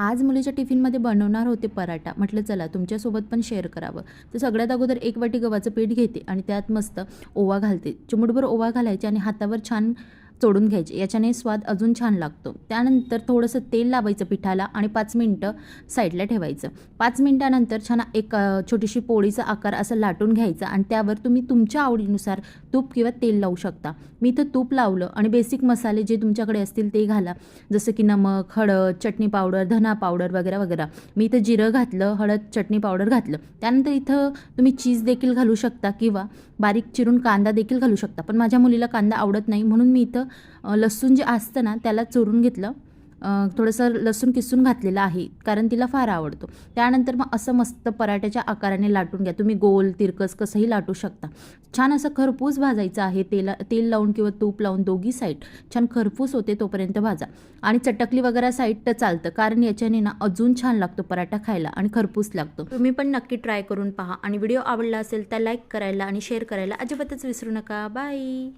आज मुलीच्या टिफिनमध्ये बनवणार होते पराठा. म्हटलं चला तुमच्यासोबत पण शेअर करावं. तर सगळ्यात अगोदर एक वाटी गव्हाचं पीठ घेते आणि त्यात मस्त ओवा घालते. चिमुटभर ओवा घालायचे आणि हातावर छान चोडून घ्यायचे. याच्याने स्वाद अजून छान लागतो. त्यानंतर थोडंसं तेल लावायचं पिठाला आणि पाच मिनटं साईडला ठेवायचं. पाच मिनटानंतर छान एक छोटीशी पोळीचा आकार असं लाटून घ्यायचा आणि त्यावर तुम्ही तुमच्या आवडीनुसार तूप किंवा तेल लावू शकता. मी इथं तूप लावलं आणि बेसिक मसाले जे तुमच्याकडे असतील ते घाला. जसं की नमक हळद चटणी पावडर धना पावडर वगैरे वगैरे. मी इथं जिरं घातलं हळद चटणी पावडर घातलं. त्यानंतर इथं तुम्ही चीज देखील घालू शकता किंवा बारीक चिरून कांदा देखील घालू शकता. पण माझ्या मुलीला कांदा आवडत नाही म्हणून मी इथं लसूण जे असतं ना त्याला चोरून घेतलं. थोडंसं लसूण किसून घातलेलं आहे कारण तिला फार आवडतो. त्यानंतर मग असं मस्त पराठ्याच्या आकाराने लाटून घ्या. तुम्ही गोल तिरकस कसंही लाटू शकता. छान असं खरपूस भाजायचं आहे तेला तेल लावून किंवा तूप लावून दोघी साईड छान खरपूस होते तोपर्यंत भाजा. आणि चटकली वगैरे साईड तर चालतं कारण याच्याने ना अजून छान लागतो पराठा खायला आणि खरपूस लागतो. तुम्ही पण नक्की ट्राय करून पहा. आणि व्हिडिओ आवडला असेल तर लाईक करायला आणि शेअर करायला अजिबातच विसरू नका. बाय